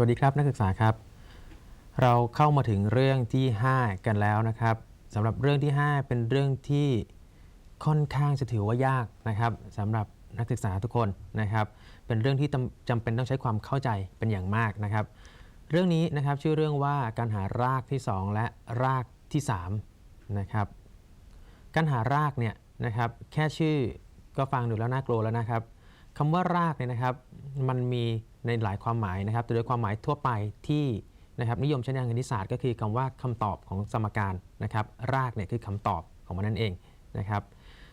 วัสดีครับนักศึกษาครับ เราเข้ามาถึงเรื่องที่ 5 กันแล้วนะครับสำหรับเรื่องที่ 5 เป็นเรื่องที่ค่อนข้างจะถือว่ายากนะครับสำหรับนักศึกษาทุกคนนะครับ เป็นเรื่องที่จำจำเป็นต้องใช้ความเข้าใจเป็นอย่างมากนะครับ เรื่องนี้นะครับชื่อเรื่องว่าการหารากที่ 2 และรากที่3นะครับการหารากเนี่ยนะครับแค่ชื่อก็ฟังดูแล้วน่ากลัวแล้วนะครับคำว่ารากเนี่ยนะครับมันมี ในหลายความหมายนะครับ แต่โดยความหมายทั่วไปที่นะครับนิยมใช้ในทางคณิตศาสตร์ก็คือคำว่าคำตอบของสมการนะครับ รากเนี่ยคือคำตอบของมันนั่นเองนะครับ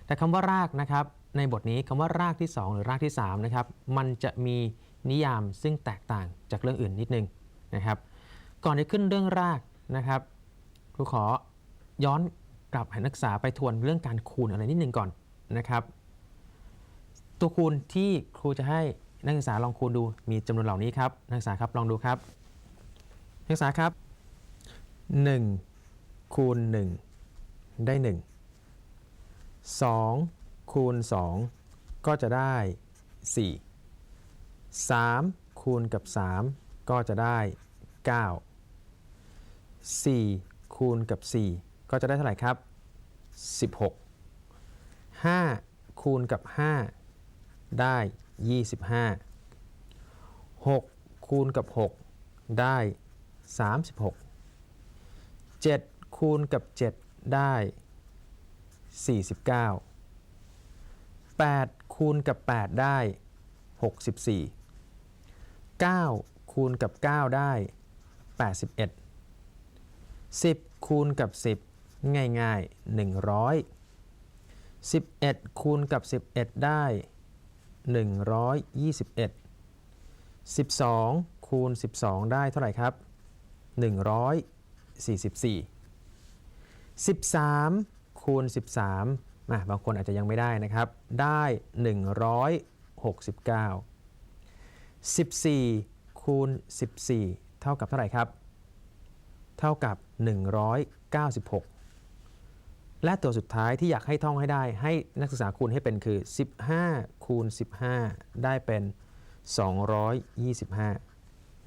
แต่คำว่ารากนะครับในบทนี้คำว่ารากที่ 2 หรือรากที่3นะครับมันจะมีนิยามซึ่งแตกต่างจากเรื่องอื่นนิดนึงนะครับ ก่อนจะขึ้นเรื่องรากนะครับครูขอย้อนกลับให้นักศึกษาไปทวนเรื่องการคูณอะไรนิดนึงก่อนนะครับ ตัวคูณที่ครูจะให้ นักศึกษาลองคูณดูมีจำนวนเหล่านี้ครับ นักศึกษาครับลองดูครับ นักศึกษาครับ 1 คูณ 1 ได้ 1 2 คูณ 2 ก็จะได้ 4 3 คูณกับ 3 ก็จะได้ 9 4 คูณกับ 4 ก็จะได้เท่าไหร่ครับ 16 5 คูณกับ 5 ได้ 25 6 คูณกับ 6 ได้ 36 7 คูณกับ 7 ได้ 49 8 คูณกับ 8 ได้ 64 9 คูณกับ 9 ได้ 81 10 คูณกับ 10 ง่ายๆ 100 11 คูณกับ 11 ได้ 121 12 คูณ 12 ได้เท่าไหร่ครับ 144 13 คูณ 13อะบางคนอาจจะยังไม่ได้นะครับ ได้ 169 14 คูณ 14 เท่ากับเท่าไหร่ครับ เท่ากับ 196 และตัวสุดท้ายที่อยากให้ท่องให้ได้ให้นักศึกษาคูณให้เป็นคือ 15 คูณ 15 ได้เป็น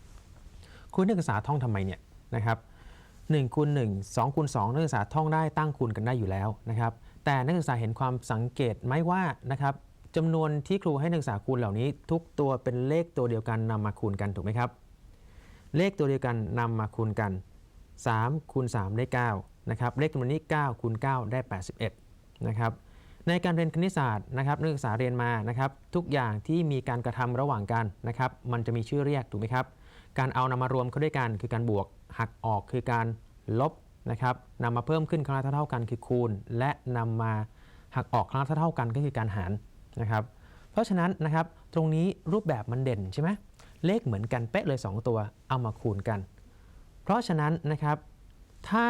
225 คุณนักศึกษาท่องทำไมเนี่ยนะครับ1คูณ1 2คูณ2นักศึกษาท่องได้ตั้งคูณกันได้อยู่แล้วนะครับ แต่นักศึกษาเห็นความสังเกตไหมว่านะครับจำนวนที่ครูให้นักศึกษาคูณเหล่านี้ ทุกตัวเป็นเลขตัวเดียวกันนำมาคูณกันถูกไหมครับ เลขตัวเดียวกันนำมาคูณกัน 3คูณ3ได้9นะครับเลขจำนวนนี้9คูณ9ได้ 81นะครับ ในการเรียนคณิตศาสตร์นะครับนักศึกษาเรียนมานะครับทุกอย่างที่มีการกระทำระหว่างกันนะครับมันจะมีชื่อเรียกถูกไหมครับการเอานำมารวมเข้าด้วยกัน คือการบวกหักออกคือการลบนะครับนำมาเพิ่มขึ้นครั้งละเท่ากันคือคูณ และนำมาหักออกครั้งละเท่ากันก็คือการหารนะครับเพราะฉะนั้นนะครับตรงนี้รูปแบบมันเด่นใช่ไหมเลขเหมือนกันเป๊ะเลย 2 ตัวเอามาคูณกัน เพราะฉะนั้นนะครับถ้า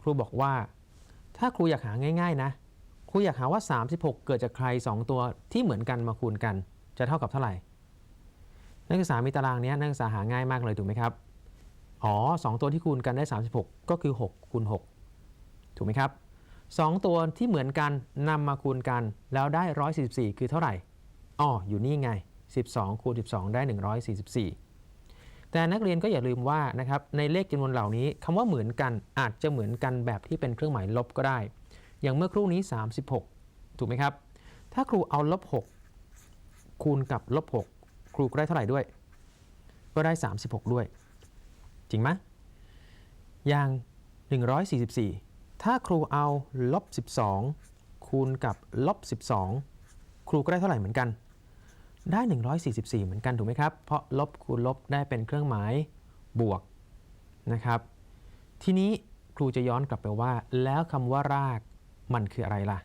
ครูบอกว่า ถ้าครูอยากหาง่าย ๆนะ ครูอยากหาว่า 36 เกิดจากใคร 2 ตัวที่เหมือนกันมาคูณกัน จะเท่ากับเท่าไหร่ นักศึกษามีตารางนี้นักศึกษาหาง่ายมากเลยถูกไหมครับ อ๋อ 2 ตัวที่คูณกันได้ 36 ก็คือ6คูณ6ถูกไหมครับ 2 ตัวที่เหมือนกันนำมาคูณกัน แล้วได้ 144 คือเท่าไหร่ อ๋อ อยู่นี่ไง 12 คูณ 12 ได้ 144 แต่นักเรียนก็อย่าลืมว่านะครับในเลขจำนวนเหล่านี้คำว่าเหมือนกันอาจจะเหมือนกันแบบที่เป็นเครื่องหมายลบก็ได้ อย่างเมื่อครู่นี้ 36 ถูกไหมครับ ถ้าครูเอาลบ6คูณกับลบ6ครูก็ได้เท่าไหร่ด้วย ก็ได้ 36 ด้วย จริงไหมอย่าง 144 ถ้าครูเอาลบ12 คูณกับลบ12 ครูก็ได้เท่าไหร่เหมือนกัน ได้ 144 เหมือนกันถูกไหมครับ เพราะลบคูณลบได้เป็นเครื่องหมายบวกนะครับ ทีนี้ครูจะย้อนกลับไปว่า แล้วคำว่าราก มันคืออะไรล่ะ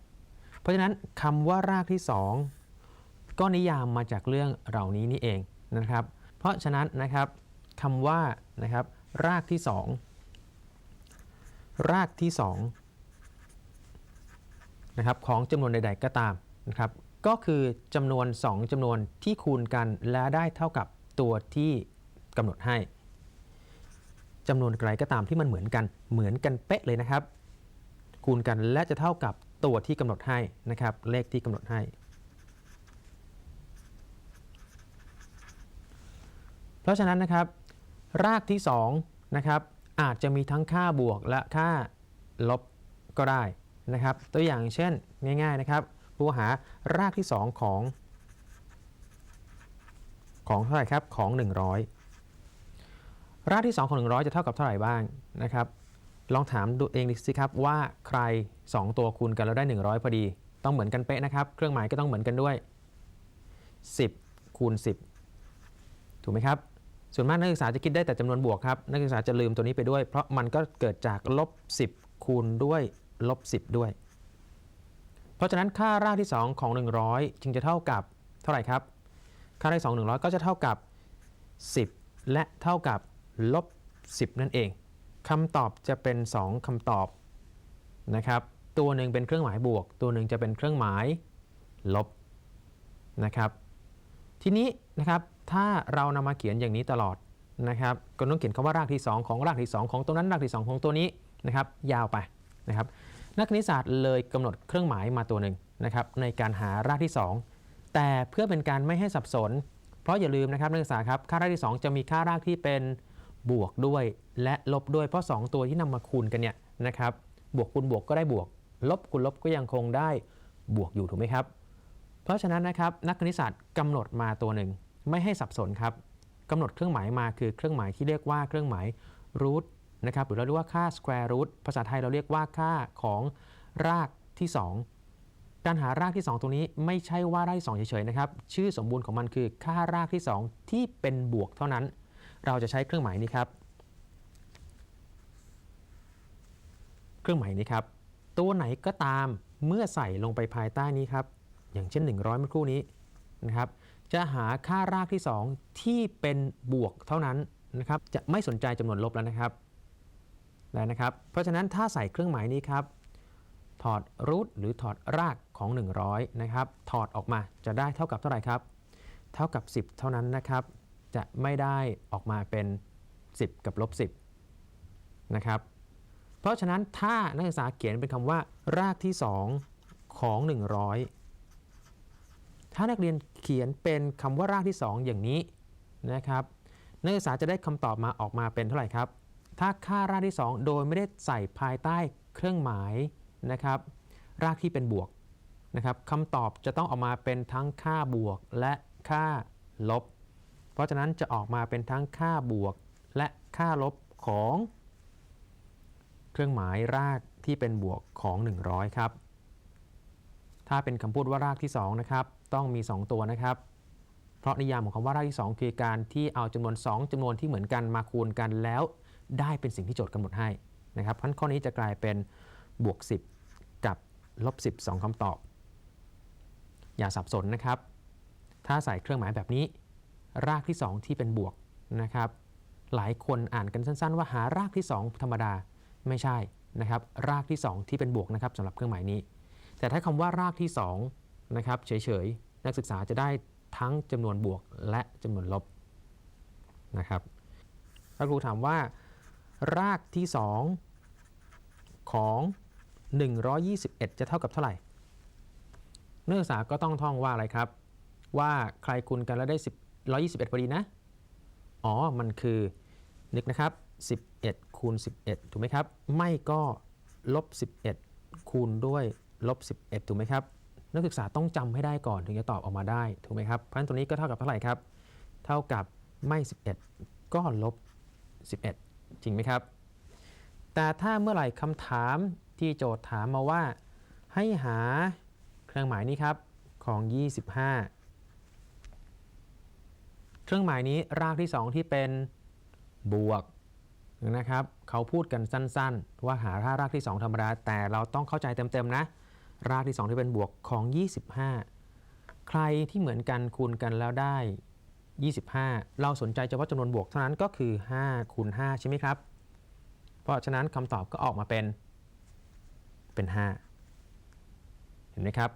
เพราะฉะนั้นคำว่ารากที่ 2 ก็นิยามมาจากเรื่องเหล่านี้นี่เองนะครับ เพราะฉะนั้นนะครับคำว่านะครับรากที่ 2 รากที่2นะครับของจำนวนใด ๆ ก็ตามนะครับก็คือจำนวน 2จำนวนที่คูณกันและได้เท่ากับตัวที่กำหนดให้จำนวนอะไรก็ตามที่มันเหมือนกันเหมือนกันเป๊ะเลยนะครับ คูณกันและจะเท่ากับตัวที่กำหนดให้นะครับ เลขที่กำหนดให้ เพราะฉะนั้นนะครับ รากที่2นะครับอาจจะมีทั้งค่าบวกและค่าลบก็ได้นะครับ ตัวอย่างเช่นง่ายๆนะครับครูหารากที่ 2 ของ ของเท่าไหร่ครับของ 100 รากที่ 2 ของ 100 จะเท่ากับเท่าไหร่บ้างนะครับ ลองถามดูเองดิสิครับว่าใคร 2 ตัวคูณกันแล้วได้ 100 พอดี ต้องเหมือนกันเป๊ะนะครับ เครื่องหมายก็ต้องเหมือนกันด้วย 10 คูณ 10 ถูกไหมครับ ส่วนมากนักศึกษาจะคิดได้แต่จำนวนบวกครับ นักศึกษาจะลืมตัวนี้ไปด้วย เพราะมันก็เกิดจากลบ 10 คูณด้วยลบ 10 ด้วย เพราะฉะนั้นค่ารากที่ 2 ของ 100 จึงจะเท่ากับเท่าไหร่ครับ ค่ารากที่2 100 ก็จะเท่ากับ 10 และเท่ากับลบ 10 นั่นเอง คำตอบจะเป็น 2คำตอบนะครับ ตัวหนึ่งเป็นเครื่องหมายบวก ตัวหนึ่งจะเป็นเครื่องหมายลบนะครับ ทีนี้นะครับถ้าเรานำมาเขียนอย่างนี้ตลอดนะครับก็ต้องเขียนคำว่ารากที่ 2 ของรากที่ 2 ของตรงนั้นรากที่ 2 ของตัวนี้นะครับ ยาวไปนะครับ นักคณิตศาสตร์เลยกำหนดเครื่องหมายมาตัวหนึ่งนะครับ ในการหารากที่ 2 แต่เพื่อเป็นการไม่ให้สับสน เพราะอย่าลืมนะครับนักศึกษาครับค่ารากที่ 2 จะมีค่ารากที่เป็น บวกด้วยและลบด้วยเพราะ 2 ตัวที่นำมาคูณกันเนี่ยนะครับบวกคูณบวกก็ได้บวก ลบคูณลบก็ยังคงได้บวกอยู่ถูกไหมครับ เพราะฉะนั้นนะครับนักคณิตศาสตร์กำหนดมาตัวหนึ่งไม่ให้สับสนครับกำหนดเครื่องหมายมาคือเครื่องหมายที่เรียกว่าเครื่องหมาย root นะครับหรือเราเรียกว่าค่า square root ภาษาไทยเราเรียกว่าค่าของรากที่ 2 การหารากที่ 2 ตรงนี้ไม่ใช่ว่ารากที่2เฉยๆนะครับ ชื่อสมบูรณ์ของมันคือค่ารากที่ 2 ที่เป็นบวกเท่านั้น เราจะใช้เครื่องหมายนี้ครับ เครื่องหมายนี้ครับ ตัวไหนก็ตามเมื่อใส่ลงไปภายใต้นี้ครับ อย่างเช่น 100 เมื่อครู่นี้นะครับ จะหาค่ารากที่ 2 ที่เป็นบวกเท่านั้นนะครับ จะไม่สนใจจำนวนลบแล้วนะครับได้วนะครับ เพราะฉะนั้นถ้าใส่เครื่องหมายนี้ครับ ถอดรูทหรือถอดรากของ 100 นะครับ ถอดออกมาจะได้เท่ากับเท่าไหร่ครับ เท่ากับ 10 เท่านั้นนะครับ จะไม่ได้ออกมาเป็น 10 กับลบ10นะครับเพราะฉะนั้นถ้านักศึกษาเขียนเป็นคำว่า รากที่ 2 ของ 100 ถ้านักเรียนเขียนเป็นคำว่ารากที่ 2 อย่างนี้นะครับนักศึกษาจะได้คำตอบมาออกมาเป็นเท่าไหร่ครับ ถ้าค่ารากที่ 2 โดยไม่ได้ใส่ภายใต้เครื่องหมายนะครับรากที่เป็นบวกนะครับคำตอบจะต้องออกมาเป็นทั้งค่าบวกและค่าลบ ราะฉะนั้นจะออกมาเป็นทั้งค่าบวกและค่าลบของเครื่องหมายรากที่เป็นบวกของ 100 ครับ ถ้าเป็นคำพูดว่ารากที่2นะครับต้องมี 2 ตัวนะครับ เพราะนิยามของคำว่ารากที่ 2 คือการที่เอาจำนวน 2จำนวนที่เหมือนกันมาคูณกันแล้ว ได้เป็นสิ่งที่โจทย์กำหนดให้นะครับเพราะฉะนั้นข้อนี้จะกลายเป็นบวก 10 กับลบ10 2คำตอบ อย่าสับสนนะครับ ถ้าใส่เครื่องหมายแบบนี้ รากที่ 2 ที่เป็นบวกนะครับ หลายคนอ่านกันสั้น ๆ ว่าหารากที่ 2 ธรรมดาไม่ใช่นะครับ รากที่ 2 ที่เป็นบวกนะครับสำหรับเครื่องหมายนี้ แต่ถ้าคำว่ารากที่2นะครับเฉยๆนักศึกษาจะได้ทั้งจำนวนบวกและจำนวนลบนะครับถ้าครูถามว่า รากที่ 2 ของ 121 จะเท่ากับเท่าไหร่นักศึกษาก็ต้องท่องว่าอะไรครับ ว่าใครคูณกันแล้วได้10 121 พอดีนะ อ๋อ มันคือนึกนะครับ 11 คูณ 11 ถูกไหมครับ ไม่ก็ลบ 11 คูณด้วยลบ 11 ถูกไหมครับ นักศึกษาต้องจำให้ได้ก่อนถึงจะตอบออกมาได้ ถูกไหมครับเพราะฉะนั้นตัวนี้ก็เท่ากับเท่าไหร่ครับ เท่ากับไม่ 11 ก็ลบ 11 จริงไหมครับ แต่ถ้าเมื่อไหร่คำถามที่โจทย์ถามมาว่า ให้หาเครื่องหมายนี้ครับของ 25 เครื่องหมายนี้รากที่ 2 ที่เป็นบวกนะครับ เขาพูดกันสั้นๆ ว่าหาค่ารากที่ 2 ธรรมดา แต่เราต้องเข้าใจเต็มๆนะ รากที่ 2 ที่เป็นบวกของ 25 ใครที่เหมือนกันคูณกันแล้วได้ 25 เราสนใจเฉพาะจำนวนบวกเท่านั้นก็คือ5คูณ5ใช่ไหมครับ เพราะฉะนั้นคำตอบก็ออกมาเป็นเป็น 5 เห็นไหมครับ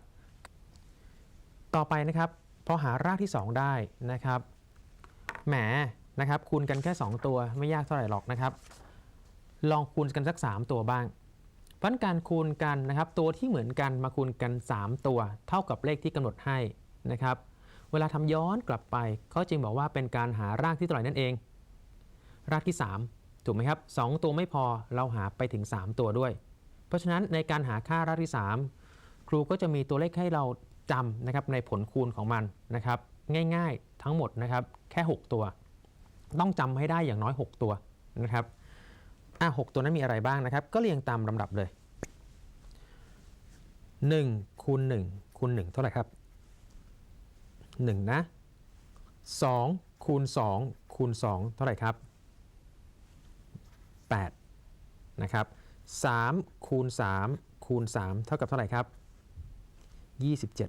ต่อไปนะครับพอหารากที่ 2 ได้นะครับ แหมนะครับคูณกันแค่ 2 ตัวไม่ยากเท่าไหร่หรอกนะครับ ลองคูณกันสัก 3 ตัวบ้างเพราะฉะนั้นการคูณกันนะครับ ตัวที่เหมือนกันมาคูณกัน 3 ตัว เท่ากับเลขที่กำหนดให้นะครับ เวลาทำย้อนกลับไปเขาจึงบอกว่าเป็นการหารากที่เท่าไหร่นั่นเอง รากที่ 3 ถูกไหมครับ 2 ตัวไม่พอเราหาไปถึง 3 ตัวด้วย เพราะฉะนั้นในการหาค่ารากที่ 3 ครูก็จะมีตัวเลขให้เราจำนะครับในผลคูณของมันนะครับ ง่าย ๆ ทั้งหมดนะครับแค่ 6 ตัว ต้องจำให้ได้อย่างน้อย 6 ตัวนะครับอะ6ตัวนั้นมีอะไรบ้างนะครับ ก็เรียงตามลำดับเลย1คูณ1คูณ1เท่าไหร่ครับ1นะ2คูณ2คูณ2เท่าไหร่ครับ8นะครับ3คูณ3คูณ3เท่ากับเท่าไหร่ครับ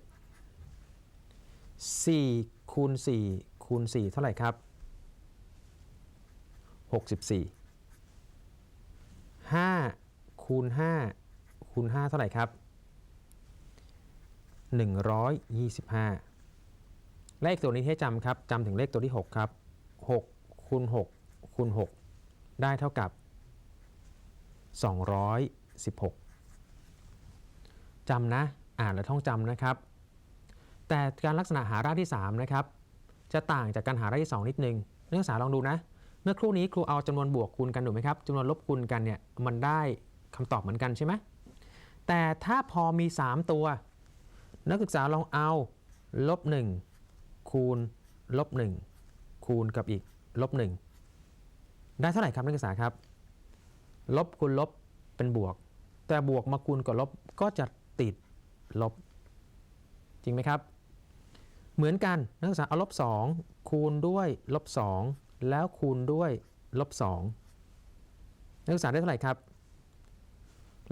27 4คูณ4คูณ4เท่าไหร่ครับ 64 5คูณ5คูณ5เท่าไหร่ครับ 125 เลขตัวนี้ให้จำครับจำถึงเลขตัวที่ 6 ครับ 6คูณ6คูณ6ได้เท่ากับ 216จำนะ อ่านและท่องจำนะครับ แต่การลักษณะหารากที่3นะครับจะต่างจากการหารากที่ 2 นิดนึงนักศึกษาลองดูนะ เมื่อครู่นี้ครูเอาจำนวนบวกคูณกันถูกไหมครับจำนวนลบคูณกันเนี่ยมันได้คำตอบเหมือนกันใช่ไหมแต่ถ้าพอมี 3 ตัว นักศึกษาลองเอาลบ1คูณลบ1คูณกับอีกลบ1ได้เท่าไหร่ครับนักศึกษาครับ ลบคูณลบเป็นบวก แต่บวกมาคูณกับลบก็จะติดลบ จริงไหมครับ เหมือนกันนักศึกษาเอาลบ2คูณด้วยลบ2แล้วคูณด้วยลบ2นักศึกษาได้เท่าไหร่ครับ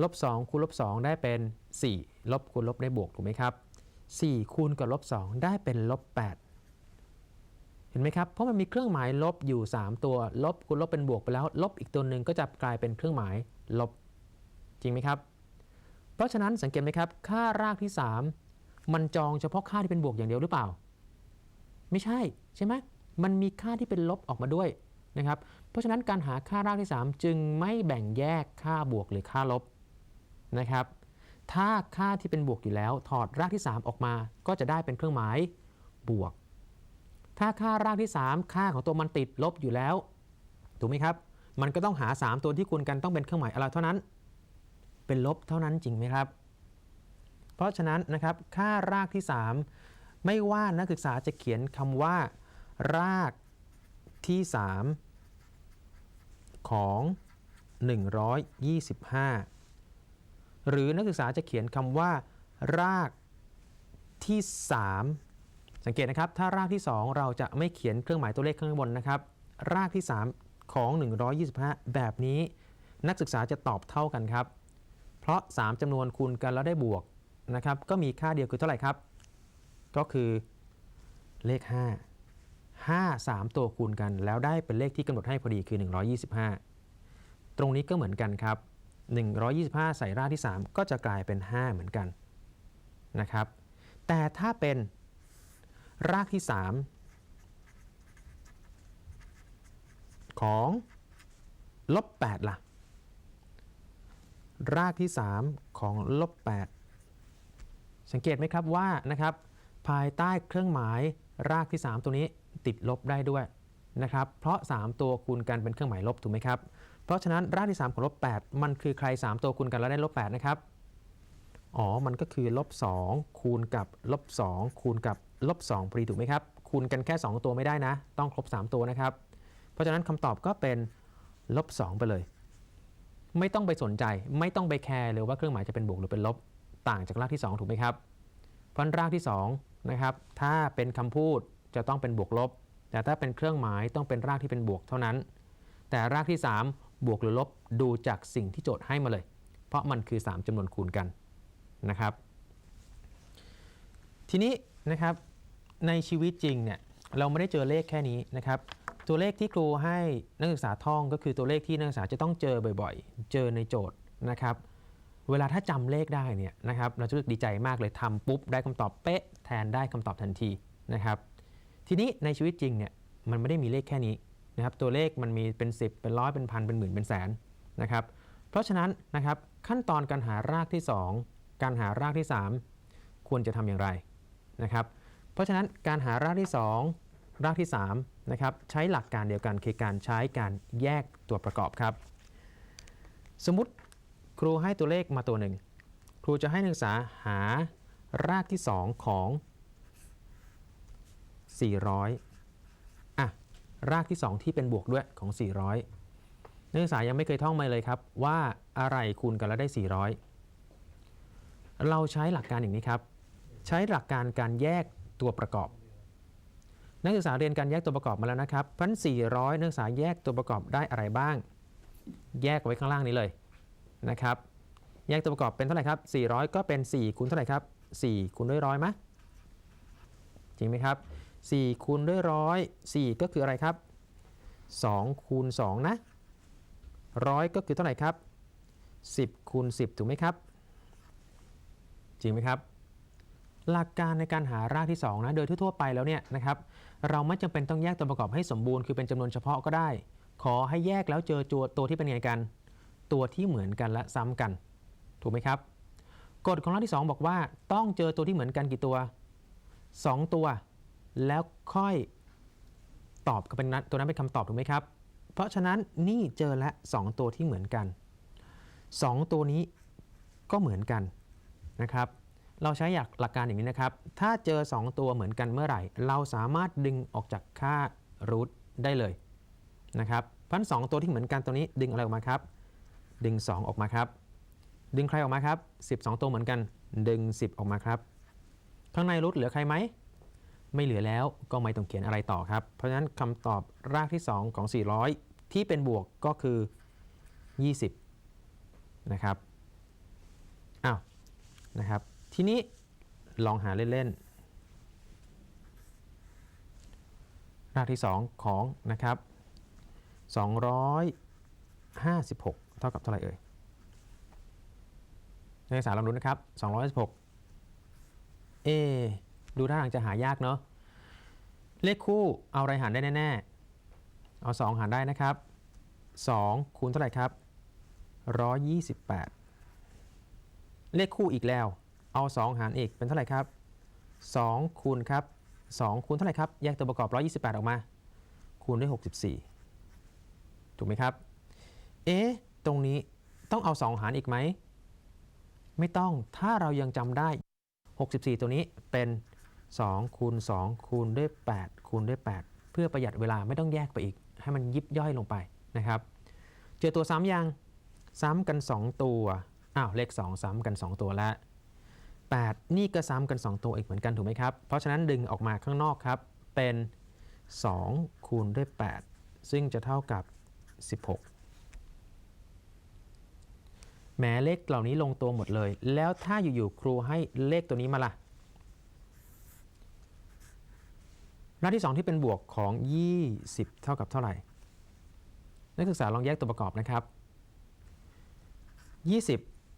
ลบ2คูณลบ2ได้เป็น 4 ลบคูณลบได้บวกถูกไหมครับ 4 คูณกับลบ2ได้เป็นลบ8เห็นไหมครับ เพราะมันมีเครื่องหมายลบอยู่ 3 ตัว ลบคูณลบเป็นบวกไปแล้ว ลบอีกตัวหนึ่งก็จะกลายเป็นเครื่องหมายลบจริงไหมครับ เพราะฉะนั้นสังเกตไหมครับ ค่ารากที่ 3 มันจองเฉพาะค่าที่เป็นบวกอย่างเดียวหรือเปล่า ไม่ใช่ใช่ไหมมันมีค่าที่เป็นลบออกมาด้วยนะครับ เพราะฉะนั้นการหาค่ารากที่ 3 จึงไม่แบ่งแยกค่าบวกหรือค่าลบนะครับ ถ้าค่าที่เป็นบวกอยู่แล้ว ถอดรากที่ 3 ออกมา ก็จะได้เป็นเครื่องหมายบวก ถ้าค่ารากที่ 3 ค่าของตัวมันติดลบอยู่แล้ว ถูกไหมครับ มันก็ต้องหา 3 ตัวที่คูณกันต้องเป็นเครื่องหมายอะไรเท่านั้น เป็นลบเท่านั้นจริงไหมครับ ราะฉะนั้นนะครับค่ารากที่ 3 ไม่ว่านักศึกษาจะเขียนคำว่า รากที่ 3 ของ 125 หรือนักศึกษาจะเขียนคำว่า รากที่ 3 สังเกตนะครับ ถ้ารากที่ 2 เราจะไม่เขียนเครื่องหมายตัวเลขข้างบนนะครับ รากที่ 3 ของ 125 แบบนี้ นักศึกษาจะตอบเท่ากันครับ เพราะ 3จำนวนคูณกันแล้วได้บวก นะครับก็มีค่าเดียวคือเท่าไหร่ครับ ก็คือเลข 5 5 3 ตัวคูณกัน แล้วได้เป็นเลขที่กำหนดให้พอดีคือ 125 ตรงนี้ก็เหมือนกันครับ 125 ใส่รากที่ 3 ก็จะกลายเป็น 5 เหมือนกันนะครับ แต่ถ้าเป็นรากที่ 3 ของลบ8ล่ะ รากที่ 3 ของลบ8 สังเกตไหมครับว่านะครับภายใต้เครื่องหมายรากที่ 3 ตัวนี้ติดลบได้ด้วยนะครับเพราะ 3 ตัวคูณกันเป็นเครื่องหมายลบถูกไหมครับเพราะฉะนั้นรากที่ 3 ของลบ8มันคือใคร 3 ตัวคูณกันแล้วได้ลบ8นะครับอ๋อมันก็คือลบ2คูณกับลบ2คูณกับลบ2พอดีถูกไหมครับคูณกันแค่ 2 ตัวไม่ได้นะ ต้องครบ 3 ตัวนะครับ เพราะฉะนั้นคำตอบก็เป็นลบ2ไปเลย ไม่ต้องไปสนใจไม่ต้องไปแคร์เลยว่าเครื่องหมายจะเป็นบวกหรือเป็นลบ ต่างจากรากที่ 2 ถูกไหมครับเพราะฉะนั้นรากที่2นะครับถ้าเป็นคำพูดจะต้องเป็นบวกลบ แต่ถ้าเป็นเครื่องหมายต้องเป็นรากที่เป็นบวกเท่านั้น แต่รากที่ 3 บวกหรือลบดูจากสิ่งที่โจทย์ให้มาเลย เพราะมันคือ 3จำนวนคูณกันนะครับ ทีนี้นะครับในชีวิตจริงเนี่ยเราไม่ได้เจอเลขแค่นี้นะครับตัวเลขที่ครูให้นักศึกษาท่องก็คือตัวเลขที่นักศึกษาจะต้องเจอบ่อยๆ เจอในโจทย์นะครับ เวลาถ้าจำเลขได้เนี่ยนะครับเราจะรู้สึกดีใจมากเลยทำปุ๊บได้คำตอบเป๊ะแทนได้คำตอบทันทีนะครับ ทีนี้ในชีวิตจริงเนี่ยมันไม่ได้มีเลขแค่นี้นะครับตัวเลขมันมีเป็น 10 เป็นร้อยเป็นพันเป็นหมื่นเป็นแสนนะครับเพราะฉะนั้นนะครับขั้นตอนการหารากที่ 2 การหารากที่ 3 ควรจะทำอย่างไรนะครับเพราะฉะนั้นการหารากที่ 2 รากที่3นะครับใช้หลักการเดียวกันคือการใช้การแยกตัวประกอบครับ สมมติ ครูให้ตัวเลขมาตัวหนึ่ง ครูจะให้นักศึกษาหารากที่ 2 ของ 400อะรากที่ 2 ที่เป็นบวกด้วยของ 400 นักศึกษายังไม่เคยท่องมาเลยครับ ว่าอะไรคูณกันแล้วได้ 400 เราใช้หลักการอย่างนี้ครับ ใช้หลักการการแยกตัวประกอบ นักศึกษาเรียนการแยกตัวประกอบมาแล้วนะครับพัน400นักศึกษาแยกตัวประกอบได้อะไรบ้าง แยกไว้ข้างล่างนี้เลย นะครับแยกตัวประกอบเป็นเท่าไหร่ครับ 400 ก็เป็น 4 คูณเท่าไหร่ครับ 4 คูณด้วยร้อยไหมจริงไหมครับ 4 คูณด้วยร้อย4ก็คืออะไรครับ 2 คูณ 2 นะร้อยก็คือเท่าไหร่ครับ 10 คูณ 10 ถูกไหมครับ จริงไหมครับ หลักการในการหารากที่ 2 นะ โดยทั่วไปแล้วเนี่ยนะครับ เราไม่จำเป็นต้องแยกตัวประกอบให้สมบูรณ์ คือเป็นจำนวนเฉพาะก็ได้ ขอให้แยกแล้วเจอตัวตัวที่เป็นไงกัน ตัวที่เหมือนกันและซ้ำกัน ถูกไหมครับ กฎของรากที่ 2 บอกว่าต้องเจอตัวที่เหมือนกันกี่ตัว 2 ตัว แล้วค่อยตอบก็เป็นนั้นตัวนั้นเป็นคำตอบถูกไหมครับ เพราะฉะนั้นนี่เจอและ 2 ตัวที่เหมือนกัน 2 ตัวนี้ก็เหมือนกันนะครับ เราใช้หลักหลักการอย่างนี้นะครับ ถ้าเจอ 2 ตัวเหมือนกันเมื่อไหร่ เราสามารถดึงออกจากค่ารูทได้เลยนะครับเพราะฉะนั้นสองตัวที่เหมือนกันตัวนี้ดึงอะไรออกมาครับ ดึง 2 ออกมาครับ ดึงใครออกมาครับ 12 ตัวเหมือนกัน ดึง 10 ออกมาครับ ข้างในรูทเหลือใครไหม ไม่เหลือแล้วก็ไม่ต้องเขียนอะไรต่อครับ เพราะฉะนั้นคำตอบรากที่ 2 ของ 400 ที่เป็นบวกก็คือ 20 นะครับ อ้าว นะครับ ทีนี้ลองหาเล่นๆ รากที่ 2 ของนะครับ 256 เท่ากับเท่าไหร่เอ่ยนักศึกษาลองดูนะครับ216เอดูท่าทางจะหายากเนาะเลขคู่เอาอะไรหารได้แน่ๆ เอา 2 หารได้นะครับ2คูณเท่าไหร่ครับ128 เลขคู่อีกแล้ว เอา 2 หารอีกเป็นเท่าไหร่ครับ2คูณครับ2คูณเท่าไหร่ครับ แยกตัวประกอบ 128 ออกมา คูณด้วย 64 ถูกไหมครับ เอ๊ะ ตรงนี้ต้องเอา2หารอีกไหม ไม่ต้องถ้าเรายังจำได้ 64 ตัวนี้เป็น 2 คูณ 2 คูณด้วย 8 คูณด้วย 8 เพื่อประหยัดเวลาไม่ต้องแยกไปอีก ให้มันยิบย่อยลงไปนะครับ เจอตัวซ้ำยังซ้ำกัน 2 ตัวอ้าวเลข 2 ซ้ำกัน 2 ตัวแล้ว 8 นี่ก็ซ้ำกัน 2 ตัวอีกเหมือนกันถูกไหมครับ เพราะฉะนั้นดึงออกมาข้างนอกครับเป็น 2 คูณด้วย 8 ซึ่งจะเท่ากับ 16 แหมเลขเหล่านี้ลงตัวหมดเลย แล้วถ้าอยู่ๆครูให้เลขตัวนี้มาล่ะ หน้าที่ 2 ที่เป็นบวกของ 20 เท่ากับเท่าไหร่ นักศึกษาลองแยกตัวประกอบนะครับ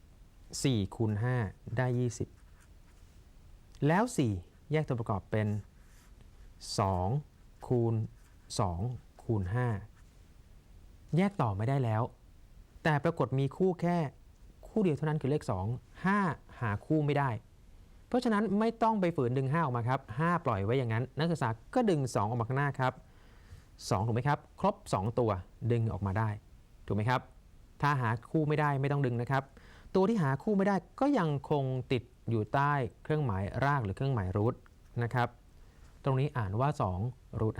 20 4คูณ5ได้ 20 แล้ว 4 แยกตัวประกอบเป็น 2 คูณ 2 คูณ 5 แยกต่อไม่ได้แล้วแต่ปรากฏมีคู่แค่ คู่เดียวเท่านั้นคือเลข 2 5 หาคู่ไม่ได้ เพราะฉะนั้นไม่ต้องไปฝืนดึง 5 ออกมาครับ 5 ปล่อยไว้อย่างนั้น นักศึกษาก็ดึง 2 ออกมาข้างหน้าครับ 2 ถูกไหมครับ ครบ 2 ตัวดึงออกมาได้ ถูกไหมครับ ถ้าหาคู่ไม่ได้ไม่ต้องดึงนะครับ ตัวที่หาคู่ไม่ได้ก็ยังคงติดอยู่ใต้เครื่องหมายรากหรือเครื่องหมายรูทนะครับ ตรงนี้อ่านว่า2รูท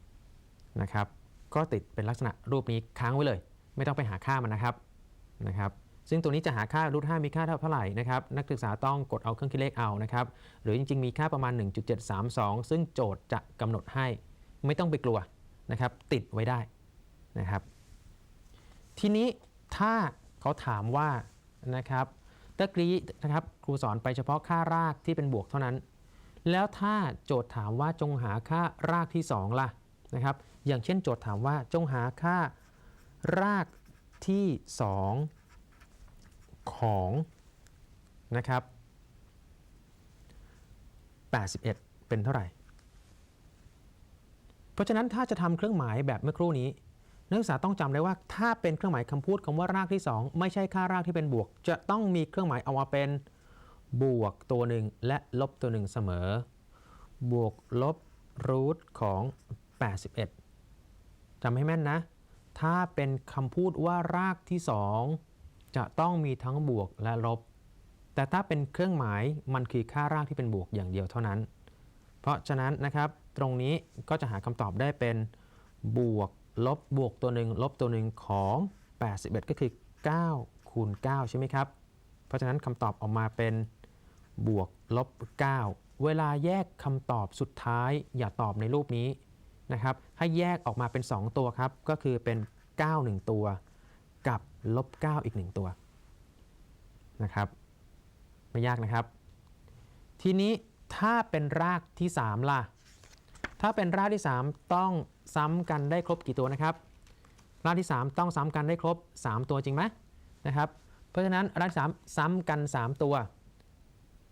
5นะครับ ก็ติดเป็นลักษณะรูปนี้ค้างไว้เลย ไม่ต้องไปหาค่ามันนะครับนะครับ ซึ่งตัวนี้จะหาค่ารูท5มีค่าเท่าไหร่นะครับนักศึกษาต้องกดเอาเครื่องคิดเลขเอานะครับหรือจริง ๆ มีค่าประมาณ 1.732 ซึ่งโจทย์จะกำหนดให้ไม่ต้องไปกลัวนะครับติดไว้ได้นะครับ ทีนี้ถ้าเขาถามว่านะครับตะกี้นะครับครูสอนไปเฉพาะค่ารากที่เป็นบวกเท่านั้น แล้วถ้าโจทย์ถามว่าจงหาค่ารากที่ 2 ล่ะนะครับ อย่างเช่นโจทย์ถามว่าจงหาค่ารากที่ 2 ของนะครับ 81 เป็นเท่าไหร่ เพราะฉะนั้นถ้าจะทำเครื่องหมายแบบเมื่อครู่นี้ นักศึกษาต้องจำได้ว่าถ้าเป็นเครื่องหมายคำพูดคำว่ารากที่ 2 ไม่ใช่ค่ารากที่เป็นบวก จะต้องมีเครื่องหมายเอามาเป็นบวกตัวหนึ่งและลบตัวหนึ่งเสมอ บวกลบรูทของ 81จำให้แม่นนะ ถ้าเป็นคำพูดว่ารากที่ 2 จะต้องมีทั้งบวกและลบ แต่ถ้าเป็นเครื่องหมายมันคือค่ารากที่เป็นบวกอย่างเดียวเท่านั้น เพราะฉะนั้นนะครับตรงนี้ก็จะหาคำตอบได้เป็นบวกลบบวกตัวหนึ่งลบตัวหนึ่งของ 81 ก็คือ 9 คูณ 9 ใช่ไหมครับ เพราะฉะนั้นคำตอบออกมาเป็นบวกลบ 9 เวลาแยกคำตอบสุดท้ายอย่าตอบในรูปนี้นะครับ ให้แยกออกมาเป็น 2 ตัวครับ ก็คือเป็น 9 1 ตัวกับ ลบ 9 อีก 1 ตัวนะครับ ไม่ยากนะครับ ทีนี้ถ้าเป็นรากที่ 3 ล่ะ ถ้าเป็นรากที่ 3 ต้องซ้ำกันได้ครบกี่ตัวนะครับ รากที่ 3 ต้องซ้ำกันได้ครบ 3 ตัวจริงไหมนะครับ เพราะฉะนั้นรากที่3ซ้ำกัน 3 ตัว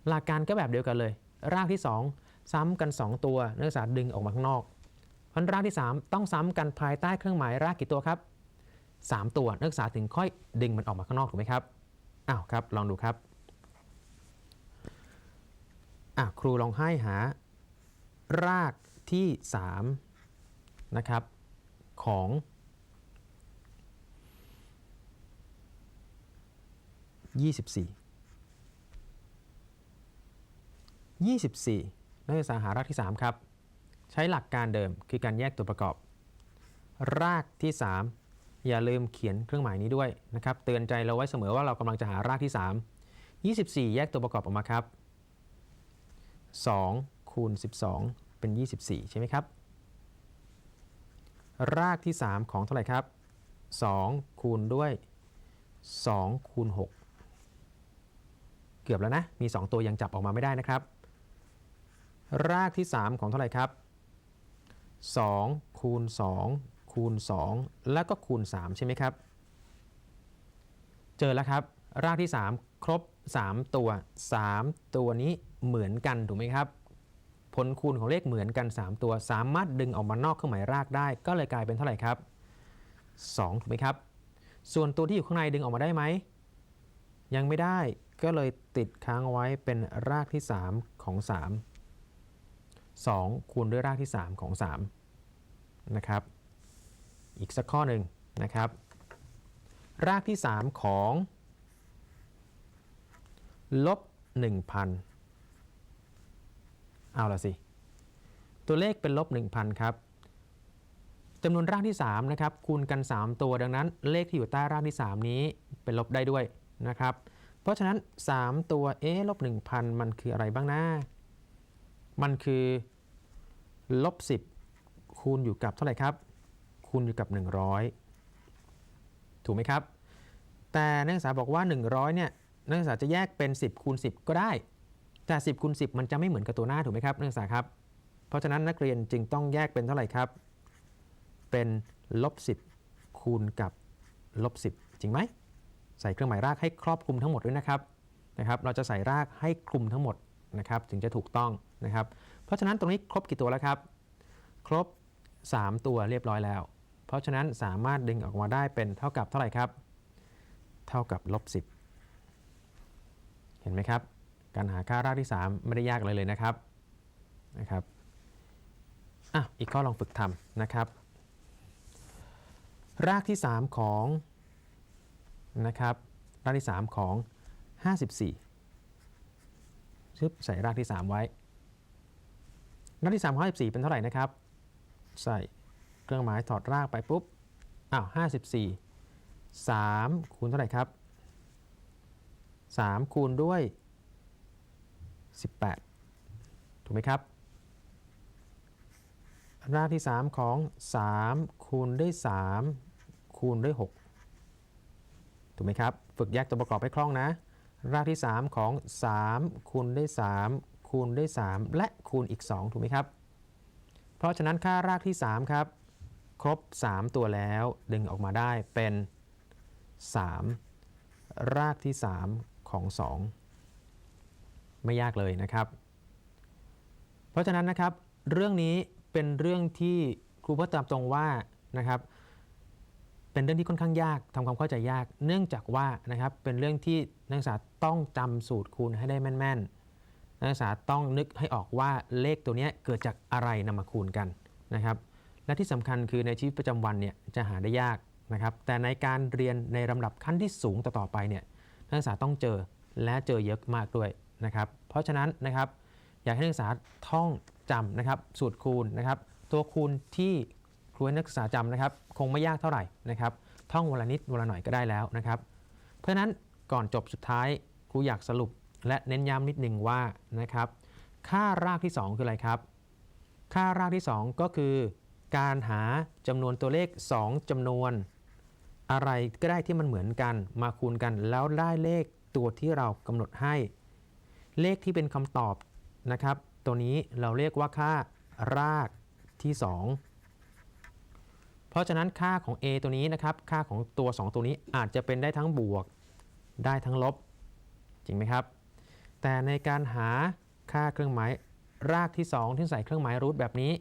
หลักการก็แบบเดียวกันเลย รากที่ 2 ซ้ำกัน 2 ตัวนักศึกษาดึงออกมาข้างนอกเพราะรากที่ 3 ต้องซ้ำกันภายใต้เครื่องหมายรากกี่ตัวครับ 3 ตัวนักศึกษาถึงค่อยดึงมันออกมาข้างนอกถูกไหมครับอ้าวครับลองดูครับอะครูลองให้หารากที่3นะครับของ24 24นักศึกษาหารากที่3ครับ ใช้หลักการเดิมคือการแยกตัวประกอบ รากที่ 3 อย่าลืมเขียนเครื่องหมายนี้ด้วยนะครับเตือนใจเราไว้เสมอว่าเรากำลังจะหารากที่ 3 24 แยกตัวประกอบออกมาครับ 2 คูณ 12 เป็น 24 ใช่ไหมครับ รากที่ 3 ของเท่าไหร่ครับ 2 คูณด้วย 2 คูณ 6 เกือบแล้วนะ มี 2 ตัวยังจับออกมาไม่ได้นะครับ รากที่ 3 ของเท่าไหร่ครับ2คูณ2 คูณ 2 แล้วก็คูณ 3 ใช่ไหมครับ เจอแล้วครับ รากที่ 3 ครบ 3 ตัว 3 ตัวนี้เหมือนกันถูกไหมครับ ผลคูณของเลขเหมือนกัน 3 ตัว สามารถดึงออกมานอกเครื่องหมายรากได้ ก็เลยกลายเป็นเท่าไหร่ครับ 2 ถูกไหมครับ ส่วนตัวที่อยู่ข้างในดึงออกมาได้ไหม ยังไม่ได้ก็เลยติดค้างเอาไว้เป็นรากที่ 3 ของ 3 2 คูณด้วยรากที่ 3 ของ 3 นะครับ อีกสักข้อหนึ่งนะครับ รากที่ 3 ของลบ1,000 เอาละสิ ตัวเลขเป็นลบ 1,000 ครับจำนวนรากที่3นะครับคูณกัน 3 ตัวดังนั้น เลขที่อยู่ใต้รากที่ 3 นี้เป็นลบได้ด้วยนะครับ เพราะฉะนั้น 3 ตัวเอ๊ลบ1,000 มันคืออะไรบ้างนะ มันคือลบ10 คูณอยู่กับเท่าไหร่ครับ คูณอยู่กับ 100 ถูกไหมครับ แต่นักศึกษาบอกว่า 100เนี่ยนักศึกษาจะแยกเป็น 10คูณ10 ก็ได้ แต่ 10คูณ10 มันจะไม่เหมือนกับตัวหน้าถูกไหมครับนักศึกษาครับ เพราะฉะนั้นนักเรียนจึงต้องแยกเป็นเท่าไหร่ครับ เป็นลบ10คูณกับลบ10 จริงไหม ใส่เครื่องหมายรากให้ครอบคลุมทั้งหมดด้วยนะครับนะครับ เราจะใส่รากให้คลุมทั้งหมดนะครับถึงจะถูกต้องนะครับ เพราะฉะนั้นตรงนี้ครบกี่ตัวแล้วครับ ครบ 3 ตัวเรียบร้อยแล้ว เพราะฉะนั้นสามารถดึงออกมาได้เป็นเท่ากับเท่าไหร่ครับ เท่ากับลบห็นไหมครับ การหาค่ารากที่ 3 ไม่ได้ยากอะไรเลยนะครับนะครับอะอีกข้อลองฝึกทำนะครับ รากที่ 3 ของนะครับ รากที่ 3 ของ 54ชึบใส่รากที่ 3 ไว้ รากที่3ของ54เป็นเท่าไหร่นะครับ ใส่ เครื่องหมายถอดรากไปปุ๊บ อ้าว54 3คูณเท่าไหร่ครับ3คูณด้วย18ถูกไหมครับรากที่3ของ3คูณด้วย3คูณด้วย6ถูกไหมครับ ฝึกแยกตัวประกอบให้คล่องนะ รากที่ 3 ของ 3 คูณด้วย 3 คูณด้วย 3 และคูณอีก 2 ถูกไหมครับ เพราะฉะนั้นค่ารากที่ 3 ครับ ครบ 3 ตัวแล้วดึงออกมาได้เป็น 3 รากที่ 3 ของ 2 ไม่ยากเลยนะครับ เพราะฉะนั้นนะครับ เรื่องนี้เป็นเรื่องที่ครูพูดตามตรงว่านะครับเป็นเรื่องที่ค่อนข้างยากทำความเข้าใจยาก เนื่องจากว่านะครับเป็นเรื่องที่นักศึกษาต้องจำสูตรคูณให้ได้แม่นๆนักศึกษาต้องนึกให้ออกว่าเลขตัวนี้เกิดจากอะไรนำมาคูณกันนะครับ และที่สำคัญคือในชีวิตประจำวันเนี่ยจะหาได้ยากนะครับ แต่ในการเรียนในลำดับขั้นที่สูงต่อๆไปเนี่ยนักศึกษาต้องเจอและเจอเยอะมากด้วยนะครับ เพราะฉะนั้นนะครับอยากให้นักศึกษาท่องจำนะครับสูตรคูณนะครับ ตัวคูณที่ครูให้นักศึกษาจำนะครับ คงไม่ยากเท่าไหร่นะครับ ท่องวันละนิดวันละหน่อยก็ได้แล้วนะครับ เพราะฉะนั้นก่อนจบสุดท้ายครูอยากสรุปและเน้นย้ำนิดหนึ่งว่านะครับ ค่ารากที่ 2 คืออะไรครับ ค่ารากที่ 2 ก็คือ การหาจำนวนตัวเลข 2จำนวน อะไรก็ได้ที่มันเหมือนกันมาคูณกันแล้วได้เลขตัวที่เรากำหนดให้ เลขที่เป็นคำตอบนะครับ ตัวนี้เราเรียกว่าค่ารากที่ 2 เพราะฉะนั้นค่าของ a ตัวนี้นะครับ ค่าของตัว 2 ตัวนี้อาจจะเป็นได้ทั้งบวก ได้ทั้งลบ จริงไหมครับ แต่ในการหาค่าเครื่องหมายรากที่ 2 ที่ใส่เครื่องหมายรูทแบบนี้